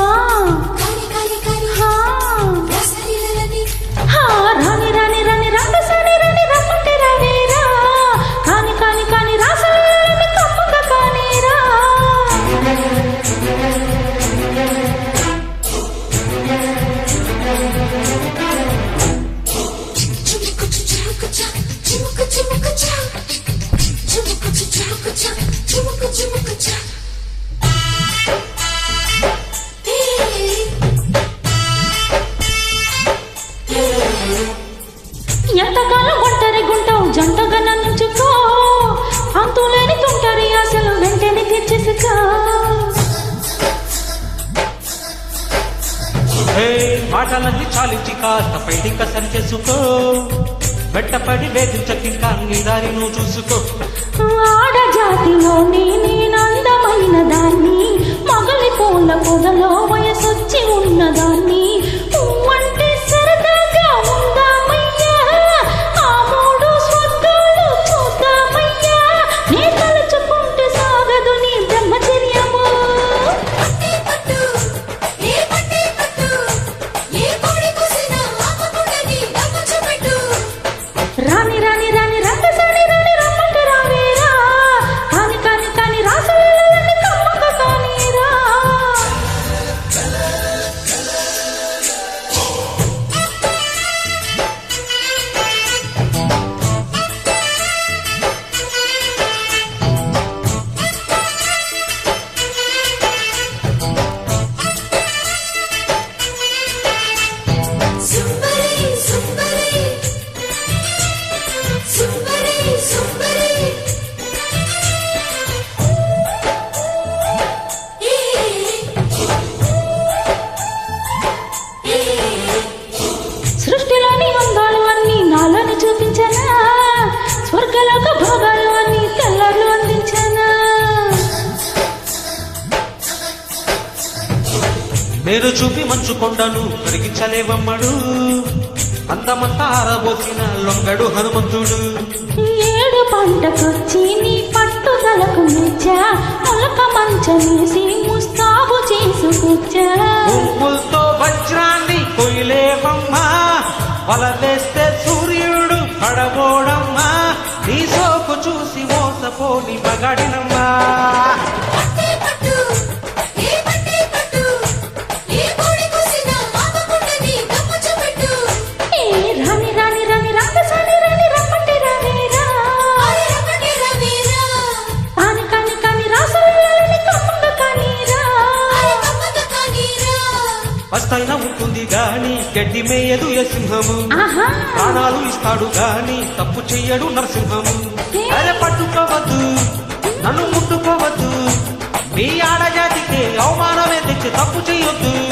Oh. ఎంతకాలం ఒంటరి గుంటావు? జంటగా నన్ను చుక్కో అంతులేని తుంటరి ఆశలు వెంటనే తీర్చేసుకో. చాలించి కాస్త పైడిక సరి చేసుకో. వెంటపడి వేధించకింక నీ దారి నువ్వు చూసుకో ఆడజాతిలోని నేనందమైన దాన్ని మగలి పూల పొదలో వయసొచ్చి ఉన్నదాన్ని. నేను చూపి మంచు కొండను కరిగించలేవమ్మడు. అంతమంతా ఆరబోసిన లొంగడు హనుమంతుడు. ఏడు పంటకొచ్చి నీ పట్టుదలకు మెచ్చా మొలక మంచమేసి ముస్తాబు చేసుకొచ్చా. గుంపులతో వజ్రాన్ని కొయ్యలేవమ్మా వలవేస్తే సూర్యుడు పడబోడమ్మా నీ సోకు చూసి మోసపోని మగాడినమ్మా ఉంటుంది గాని గడ్డి మేయదు ఏ సింహము. ఆహా. ప్రాణాలు ఇస్తాడు గాని తప్పు చెయ్యడు నరసింహము. అరే పట్టుకోవద్దు నన్ను ముట్టుకోవద్దు. మీ ఆడజాతికి అవమానమే తెచ్చి తప్పు చెయ్యొద్దు.